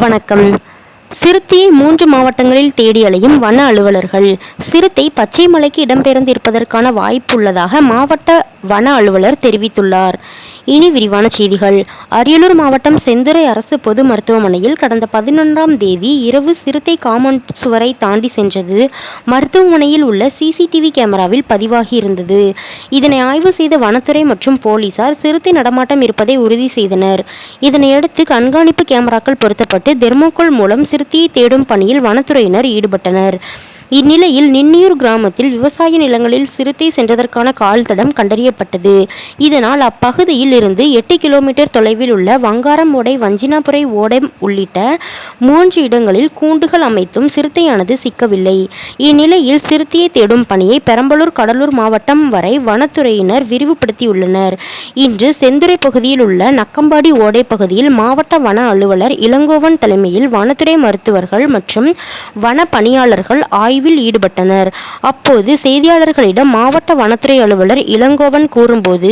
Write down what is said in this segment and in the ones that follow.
வணக்கம். சிறுத்தையை மூன்று மாவட்டங்களில் தேடி அலையும் வன அலுவலர்கள் சிறுத்தை பச்சை மலைக்கு இடம்பெயர்ந்திருப்பதற்கான வாய்ப்புள்ளதாக மாவட்ட வன அலுவலர் தெரிவித்துள்ளார். இனி விரிவான செய்திகள். அரியலூர் மாவட்டம் செந்துறை அரசு பொது மருத்துவமனையில் கடந்த பதினொன்றாம் தேதி இரவு சிறுத்தை காம்பவுண்ட் சுவரை தாண்டி சென்றது. மருத்துவமனையில் உள்ள சிசிடிவி கேமராவில் பதிவாகி இருந்தது. இதனை ஆய்வு செய்த வனத்துறை மற்றும் போலீசார் சிறுத்தை நடமாட்டம் இருப்பதை உறுதி செய்தனர். இதனையடுத்து கண்காணிப்பு கேமராக்கள் பொருத்தப்பட்டு தெர்மோகோல் மூலம் சிறுத்தையை தேடும் பணியில் வனத்துறையினர் ஈடுபட்டனர். இந்நிலையில் நின்னியூர் கிராமத்தில் விவசாய நிலங்களில் சிறுத்தை சென்றதற்கான கால் தடம் கண்டறியப்பட்டது. இதனால் அப்பகுதியில் இருந்து எட்டு கிலோமீட்டர் தொலைவில் உள்ள வங்காரம் ஓடை வஞ்சினாபுரை ஓடை உள்ளிட்ட மூன்று இடங்களில் கூண்டுகள் அமைத்தும் சிறுத்தையானது சிக்கவில்லை. இந்நிலையில் சிறுத்தையை தேடும் பணியை பெரம்பலூர் கடலூர் மாவட்டம் வரை வனத்துறையினர் விரிவுபடுத்தியுள்ளனர். இன்று செந்துறை பகுதியில் உள்ள நக்கம்பாடி ஓடை பகுதியில் மாவட்ட வன அலுவலர் இளங்கோவன் தலைமையில் வனத்துறை மருத்துவர்கள் மற்றும் வன பணியாளர்கள் ஆய்வு ஆய்வில் ஈடுபட்டனர். அப்போது செய்தியாளர்களிடம் மாவட்ட வனத்துறை அலுவலர் இளங்கோவன் கூறும்போது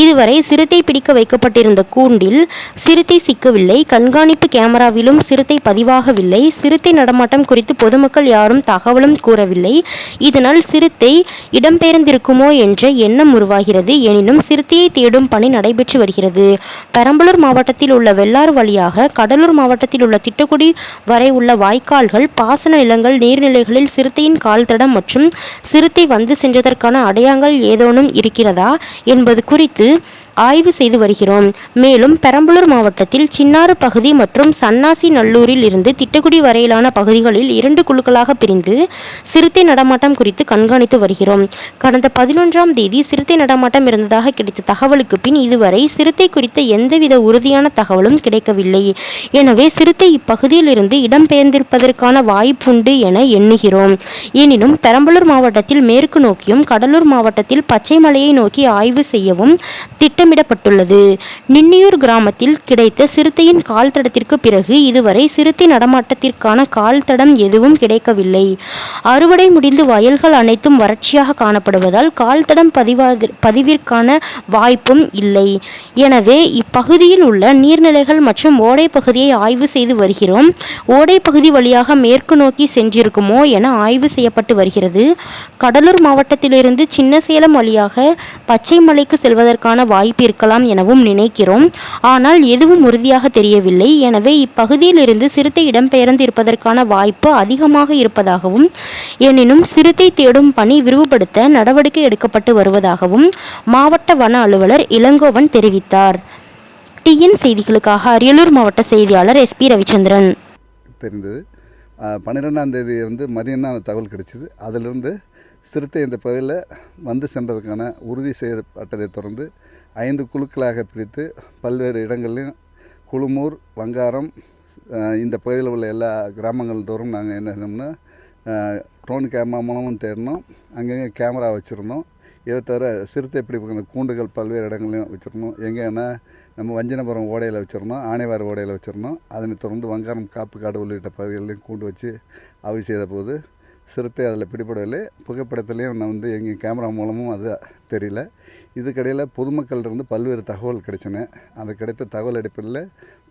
இதுவரை சிறுத்தை பிடிக்க வைக்கப்பட்டிருந்த கூண்டில் சிறுத்தை சிக்கவில்லை. கண்காணிப்பு கேமராவிலும் சிறுத்தை பதிவாகவில்லை. சிறுத்தை நடமாட்டம் குறித்து பொதுமக்கள் யாரும் தகவலும் கூறவில்லை. இதனால் சிறுத்தை இடம்பெயர்ந்திருக்குமோ என்ற எண்ணம் உருவாகிறது. எனினும் சிறுத்தையை தேடும் பணி நடைபெற்று வருகிறது. பெரம்பலூர் மாவட்டத்தில் உள்ள வெள்ளாறு வழியாக கடலூர் மாவட்டத்தில் உள்ள திட்டக்குடி வரை உள்ள வாய்க்கால்கள் பாசன நிலங்கள் நீர்நிலைகளில் சிறுத்தையின் கால் தடம் மற்றும் சிறுத்தை வந்து சென்றதற்கான அடையாளங்கள் ஏதேனும் இருக்கிறதா என்பது குறித்து ஆய்வு செய்து வருகிறோம். மேலும் பெரம்பலூர் மாவட்டத்தில் சின்னாறு பகுதி மற்றும் சன்னாசி நல்லூரில் இருந்து திட்டக்குடி வரையிலான பகுதிகளில் இரண்டு குழுக்களாக பிரிந்து சிறுத்தை நடமாட்டம் குறித்து கண்காணித்து வருகிறோம். கடந்த பதினொன்றாம் தேதி சிறுத்தை நடமாட்டம் இருந்ததாக கிடைத்த தகவலுக்கு பின் இதுவரை சிறுத்தை குறித்த எந்தவித உறுதியான தகவலும் கிடைக்கவில்லை. எனவே சிறுத்தை இப்பகுதியில் இருந்து இடம்பெயர்ந்திருப்பதற்கான வாய்ப்புண்டு என எண்ணுகிறோம். எனினும் பெரம்பலூர் மாவட்டத்தில் மேற்கு நோக்கியும் கடலூர் மாவட்டத்தில் பச்சை மலையை நோக்கி ஆய்வு செய்யவும் திட்டம் திட்டமிடப்பட்டுள்ளது. நின்னியூர் கிராமத்தில் கிடைத்த சிறுத்தையின் கால் தடத்திற்கு பிறகு இதுவரை சிறுத்தை நடமாட்டத்திற்கான கால் தடம் எதுவும் கிடைக்கவில்லை. அறுவடை முடிந்து வயல்கள் அனைத்தும் வறட்சியாக காணப்படுவதால் கால் தடம் பதிவிற்கான வாய்ப்பும் இல்லை. எனவே இப்பகுதியில் உள்ள நீர்நிலைகள் மற்றும் ஓடை பகுதியை ஆய்வு செய்து வருகிறோம். ஓடை பகுதி வழியாக மேற்கு நோக்கி சென்றிருக்குமோ என ஆய்வு செய்யப்பட்டு வருகிறது. கடலூர் மாவட்டத்திலிருந்து சின்ன சேலம் வழியாக பச்சை மலைக்கு செல்வதற்கான வாய்ப்பு இருக்கலாம் எனவும் நினைக்கிறோம். ஆனால் எதுவும் உறுதியாக தெரியவில்லை. எனவே இப்பகுதியில் இருந்து சிறுத்தை இடம்பெயர்ந்து இருப்பதற்கான வாய்ப்பு அதிகமாக இருப்பதாகவும் எனினும் சிறுத்தை தேடும் பணி விரிவுபடுத்த நடவடிக்கை எடுக்கப்பட்டு வருவதாகவும் மாவட்ட வன அலுவலர் இளங்கோவன் தெரிவித்தார். டிஎன் செய்திகளுக்காக அரியலூர் மாவட்ட செய்தியாளர் எஸ்பி ரவிச்சந்திரன். தெரிந்தது. பன்னிரெண்டாம் தேதி வந்து மதியம் தான் அந்த தகவல் கிடைச்சிது. அதிலிருந்து சிறுத்தை இந்த பகுதியில் வந்து சென்றதற்கான உறுதி செய்யப்பட்டதை தொடர்ந்து ஐந்து குழுக்களாக பிரித்து பல்வேறு இடங்கள்லையும் குழுமூர் வங்காரம் இந்த பகுதியில் உள்ள எல்லா கிராமங்கள் தோறும் நாங்கள் என்ன செஞ்சோம்னா ட்ரோன் கேமரா மூலமும் தேடினோம். அங்கங்கே கேமரா வச்சுருந்தோம். இதை தவிர சிறுத்தை பிடிப்புக்கான கூண்டுகள் பல்வேறு இடங்களையும் வச்சுருந்தோம். எங்கேன்னா நம்ம வஞ்சனபுரம் ஓடையில் வச்சுருந்தோம். ஆனைவார் ஓடையில் வச்சுருந்தோம். அதனை தொடர்ந்து வங்காரம் காப்புக்காடு உள்ளிட்ட பகுதிகளிலையும் கூண்டு வச்சு ஆய்வு செய்த போது சிறுத்தை அதில் பிடிபடவில்லை. புகைப்படத்துலேயும் நான் வந்து எங்கள் கேமரா மூலமும் அது தெரியல. இதுக்கடையில் பொதுமக்கள்கிட்ட பல்வேறு தகவல் கிடைச்சின. அந்த கிடைத்த தகவல் அடிப்படையில்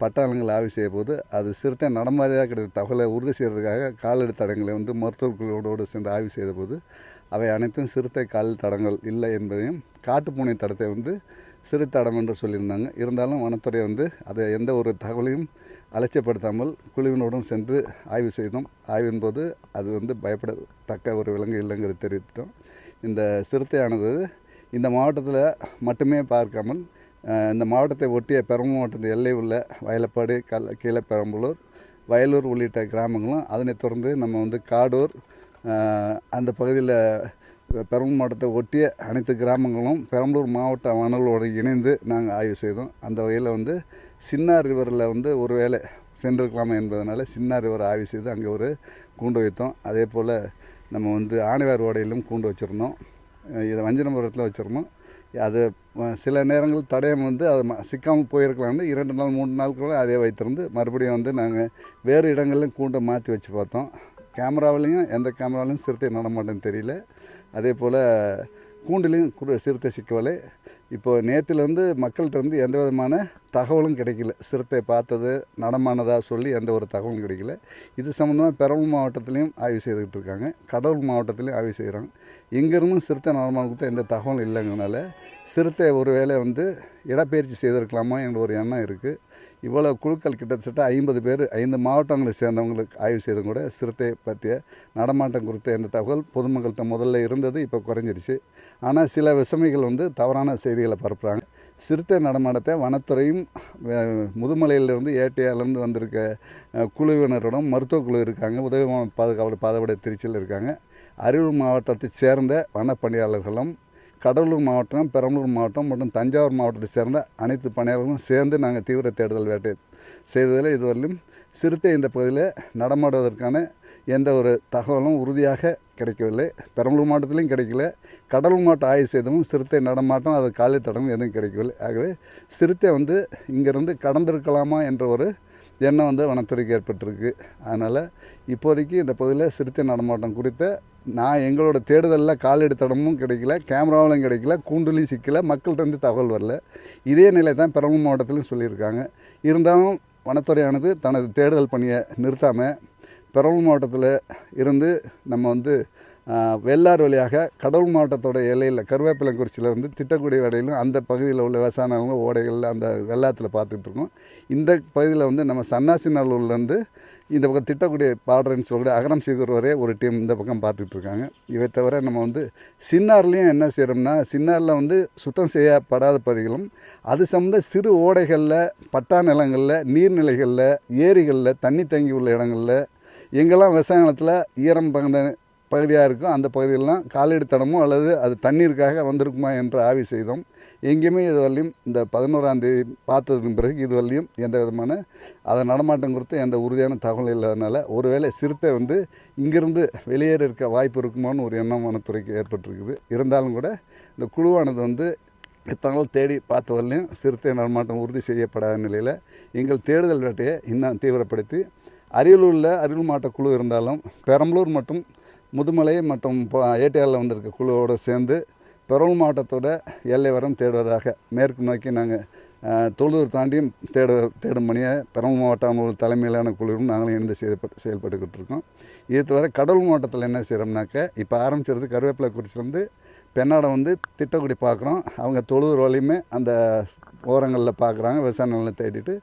பட்டாளங்கள் ஆய்வு செய்ய போது அது சிறுத்தை நடமாதிரியாக கிடைத்த தகவலை உறுதி செய்கிறதுக்காக காலடி தடங்களை வந்து மருத்துவர்களோடு சேர்ந்து ஆய்வு செய்த போது அவை அனைத்தும் சிறுத்தை கால் தடங்கள் இல்லை என்பதையும் காட்டுப்பூனை தடத்தை வந்து சிறு தடம் என்று சொல்லியிருந்தாங்க. இருந்தாலும் வனத்துறை வந்து அதை எந்த ஒரு தகவலையும் அலட்சியப்படுத்தாமல் குழுவினுடன் சென்று ஆய்வு செய்தோம். ஆய்வின் போது அது வந்து பயப்படத்தக்க ஒரு விலங்கு இல்லைங்கிறது தெரிவித்தோம் இந்த சிறுத்தையானது இந்த மாவட்டத்தில் மட்டுமே பார்க்காமல் இந்த மாவட்டத்தை ஒட்டிய பெரம்பு மாவட்டத்தின் எல்லை உள்ள வயலப்பாடு கல் கீழே பெரம்பலூர் வயலூர் உள்ளிட்ட கிராமங்களும் அதனைத் தொடர்ந்து நம்ம வந்து காடூர் அந்த பகுதியில் பெரம்பலூர் மாவட்டத்தை ஒட்டிய அனைத்து கிராமங்களும் பெரம்பலூர் மாவட்ட வனங்களோடு இணைந்து நாங்கள் ஆய்வு செய்தோம். அந்த வகையில் வந்து சின்னார் ரிவரில் வந்து ஒரு வேளை சென்றிருக்கலாமா என்பதனால சின்னார் ரிவர் ஆய்வு செய்து அங்கே ஒரு கூண்டு வைத்தோம். அதே போல் நம்ம வந்து ஆணைவார் ஓடையிலும் கூண்டு வச்சுருந்தோம். இதை வஞ்சனபுரத்தில் வச்சுருந்தோம். அது சில நேரங்கள் தடயம் வந்து அது சிக்காமல் போயிருக்கலாம்னு இரண்டு நாள் மூணு நாளுக்குள்ள அதே வைத்திருந்து மறுபடியும் வந்து நாங்கள் வேறு இடங்கள்லையும் கூண்டை மாற்றி வச்சு பார்த்தோம். கேமராவிலையும் எந்த கேமராவிலையும் சிறுத்தை நடமாட்டேன்னு தெரியல. அதே போல் கூண்டுலேயும் குறு சிறுத்தை சிக்கவலை இப்போ நேற்றுலேருந்து மக்கள்கிட்ட வந்து எந்த விதமான தகவலும் கிடைக்கல. சிறுத்தை பார்த்தது நடமானதாக சொல்லி எந்த ஒரு தகவலும் கிடைக்கல. இது சம்மந்தமாக பெரம்பலூர் மாவட்டத்திலையும் ஆய்வு செய்துக்கிட்டு இருக்காங்க. கடலூர் மாவட்டத்திலையும் ஆய்வு செய்கிறாங்க எங்கேருந்தும் சிறுத்தை நடமானம் கொடுத்த எந்த தகவலும் இல்லைங்கனால சிறுத்தை ஒருவேளை வந்து இடப்பெயர்ச்சி செய்திருக்கலாமா என்ற ஒரு எண்ணம் இருக்குது இவ்வளோ குழுக்கள் கிட்டத்தட்ட ஐம்பது பேர் ஐந்து மாவட்டங்களை சேர்ந்தவங்களுக்கு ஆய்வு செய்தும் கூட சிறுத்தை பற்றிய நடமாட்டம் குறித்த எந்த தகவல் பொதுமக்கள்கிட்ட முதல்ல இருந்தது இப்போ குறைஞ்சிடுச்சு. ஆனால் சில விசமிகள் வந்து தவறான செய்திகளை பரப்புகிறாங்க சிறுத்தை நடமாட்டத்தை வனத்துறையும் முதுமலையிலிருந்து ஏடிஆர்லேருந்து வந்திருக்க குழுவினரிடம் குழுவினருடன் மருத்துவ குழு இருக்காங்க. உதவி பாதுகாப்பு பாதுகாவலர் பாதபடை திருச்சியில் இருக்காங்க. அரியலூர் மாவட்டத்தை சேர்ந்த வனப்பணியாளர்களும் கடலூர் மாவட்டம் பெரம்பலூர் மாவட்டம் மற்றும் தஞ்சாவூர் மாவட்டத்தை சேர்ந்த அனைத்து பணியாளர்களும் சேர்ந்து நாங்கள் தீவிர தேடுதல் வேட்டை செய்ததில் இதுவரையிலும் சிறுத்தை இந்த பகுதியில் நடமாடுவதற்கான எந்த ஒரு தகவலும் உறுதியாக கிடைக்கவில்லை. பெரம்பலூர் மாவட்டத்திலையும் கிடைக்கல. கடலூர் மாவட்ட ஆய்வு செய்தவும் சிறுத்தை நடமாட்டம் அது காலை தடமும் எதுவும் கிடைக்கவில்லை. ஆகவே சிறுத்தை வந்து இங்கேருந்து கடந்திருக்கலாமா என்ற ஒரு எண்ணம் வந்து வனத்துறைக்கு ஏற்பட்டிருக்கு. அதனால் இப்போதைக்கு இந்த பகுதியில் சிறுத்தை நடமாட்டம் குறித்த நான் எங்களோட தேடுதலில் காலடி தடமும் கிடைக்கல கேமராவிலும் கிடைக்கல கூண்டுலையும் சிக்கல மக்கள்கிட்ட இருந்து தகவல் வரல. இதே நிலை தான் பெரம்பலூர் மாவட்டத்திலும் சொல்லியிருக்காங்க. இருந்தாலும் வனத்துறையானது தனது தேடுதல் பணியை நிறுத்தாமல் பெரம்பலூர் மாவட்டத்தில் இருந்து நம்ம வந்து வெள்ளார் வழியாக கடலூர் மாவட்டத்தோட எல்லையில் கருவேப்பிலங்குறிச்சியிலேருந்து திட்டக்குடி வரையிலும் அந்த பகுதியில் உள்ள விவசாய ஓடைகளில் அந்த வெள்ளாத்தில் பார்த்துட்டு இருக்கோம். இந்த பகுதியில் வந்து நம்ம சன்னாசி நல்லூர்லேருந்து இந்த பக்கம் திட்டக்குடி பாடுறேன்னு சொல்லக்கூடிய அகரம் சீகர் வரே ஒரு டீம் இந்த பக்கம் பார்த்துட்டு இருக்காங்க. இவை தவிர நம்ம வந்து சின்னார்லேயும் என்ன செய்கிறோம்னா சின்னாரில் வந்து சுத்தம் செய்யப்படாத பகுதிகளும் அது சம்மந்த சிறு ஓடைகளில் பட்டா நிலங்களில் நீர்நிலைகளில் ஏரிகளில் தண்ணி தேங்கி உள்ள இடங்களில் எங்கெல்லாம் விவசாய நிலத்தில் ஈரம் பகுந்த பகுதியாக இருக்கும் அந்த பகுதியெல்லாம் காலடி அல்லது அது தண்ணீருக்காக வந்திருக்குமா என்று ஆய்வு செய்தோம். எங்கேயுமே இதுவரையும் இந்த பதினோராந்தேதி பார்த்ததுக்கு பிறகு இதுவரையும் எந்த விதமான அதை நடமாட்டம் குறித்து எந்த உறுதியான தகவல் இல்லாதனால ஒருவேளை சிறுத்தை வந்து இங்கிருந்து வெளியேற இருக்க வாய்ப்பு இருக்குமான்னு ஒரு எண்ணம் வனத்துறைக்கு ஏற்பட்டிருக்குது. இருந்தாலும் கூட இந்த குழுவானது வந்து இத்தனால் தேடி பார்த்த வரலையும் சிறுத்தை நடமாட்டம் உறுதி செய்யப்படாத நிலையில் எங்கள் தேடுதல் வேட்டையை இன்னும் தீவிரப்படுத்தி அரியலூரில் அரியலூர் மாவட்ட குழு இருந்தாலும் பெரம்பலூர் மற்றும் முதுமலை மற்றும் ஏடிஆரில் வந்திருக்க குழுவோடு சேர்ந்து பெரம்பலூர் மாவட்டத்தோட எல்லை வரம் தேடுவதாக மேற்கு நோக்கி நாங்கள் தொழுதூர் தாண்டியும் தேட தேடும் பணியை பெரம்பலூர் மாவட்டம் தலைமையிலான குழுவும் நாங்களும் இணைந்து செயல்பட்டு செயல்பட்டுக்கிட்டு இருக்கோம். இது தவிர கடலூர் மாவட்டத்தில் என்ன செய்கிறோம்னாக்க இப்போ ஆரம்பிச்சிருந்து கருவேப்பிலை குறிச்சிலேருந்து பெண்ணாடம் வந்து திட்டக்குடி பார்க்குறோம். அவங்க தொழுதூர் வழியுமே அந்த ஓரங்களில் பார்க்குறாங்க விவசாய நிலம் தேடிட்டு.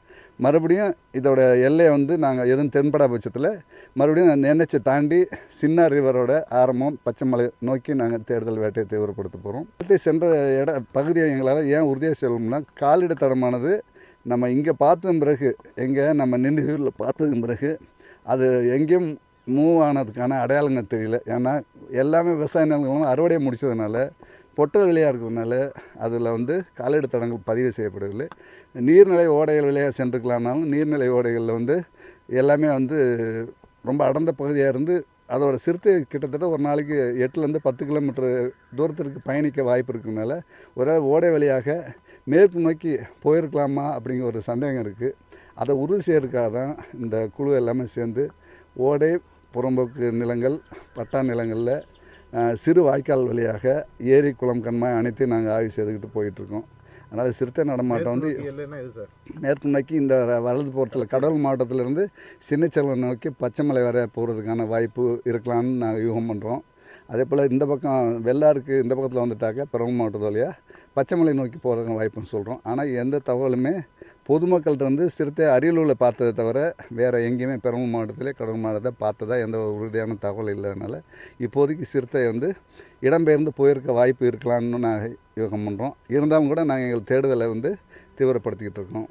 மறுபடியும் இதோட எல்லையை வந்து நாங்கள் எதுவும் தென்படா பட்சத்தில் மறுபடியும் அந்த என்ஹெச்சை தாண்டி சின்ன ரிவரோட ஆரம்பம் பச்சைமலை நோக்கி நாங்கள் தேடுதல் வேட்டையை தீவிரப்படுத்த போகிறோம். அடுத்து சென்ற இட பகுதியை எங்களால் ஏன் உறுதியாக சொல்லணும்னா காலிட தடமானது நம்ம இங்கே பார்த்ததும் பிறகு எங்கே நம்ம நின்றுகளில் பார்த்ததும் பிறகு அது எங்கேயும் மூவ் ஆனதுக்கான அடையாளங்கள் தெரியல. ஏன்னா எல்லாமே விவசாய நிலங்களும் அறுவடை முடிச்சதுனால பொட்டல் விலையாக இருக்கிறதுனால அதில் வந்து காலீடு தடங்கள் பதிவு செய்யப்படவில்லை நீர்நிலை ஓடைகள் வழியாக சென்றுக்கலாம்னாலும் நீர்நிலை ஓடைகளில் வந்து எல்லாமே வந்து ரொம்ப அடர்ந்த பகுதியாக இருந்து அதோடய சிறுத்தை கிட்டத்தட்ட ஒரு நாளைக்கு எட்டுலேருந்து பத்து கிலோமீட்டர் தூரத்திற்கு பயணிக்க வாய்ப்பு இருக்கிறதுனால ஒரு ஓடை வழியாக மேற்கு நோக்கி போயிருக்கலாமா அப்படிங்கிற ஒரு சந்தேகம் இருக்குது அதை உறுதி செய்யறதுக்காக தான் இந்த குழு எல்லாமே சேர்ந்து ஓடை புறம்போக்கு நிலங்கள் பட்டா நிலங்களில் சிறு வாய்க்கால் வழியாக ஏரி குளம் கண்மாய் அனைத்தையும் நாங்கள் ஆய்வு செய்துக்கிட்டு போயிட்டுருக்கோம். அதனால் சிறுத்தை நடமாட்டம் வந்து இல்லைன்னா இது சார்? மேற்கு நோக்கி இந்த வலது போகிறத்தில் கடல் மாவட்டத்திலேருந்து சின்னச்சலம் நோக்கி பச்சைமலை வர போகிறதுக்கான வாய்ப்பு இருக்கலாம்னு நாங்கள் யூகம் பண்ணுறோம் அதே போல் இந்த பக்கம் வெள்ளாருக்கு இந்த பக்கத்தில் வந்துட்டாக்க பெரம்பலூர் மாவட்டத்து வழியாக பச்சைமலை நோக்கி போகிறதுக்கான வாய்ப்புன்னு சொல்கிறோம் ஆனால் எந்த தகவலுமே பொதுமக்கள்கிட்ட வந்து சிறுத்தை அரியலூரில் பார்த்ததை தவிர வேறு எங்கேயுமே பெரம்பலூர் மாவட்டத்திலே கடலூர் மாவட்டத்தை பார்த்ததா எந்த ஒரு உறுதியான தகவல் இல்லாதனால இப்போதைக்கு சிறுத்தை வந்து இடம்பெயர்ந்து போயிருக்க வாய்ப்பு இருக்கலாம்னு நாங்கள் யோகம் பண்ணுறோம் இருந்தாலும் கூட நாங்கள் எங்கள் தேடுதலை வந்து தீவிரப்படுத்திக்கிட்டு இருக்கோம்.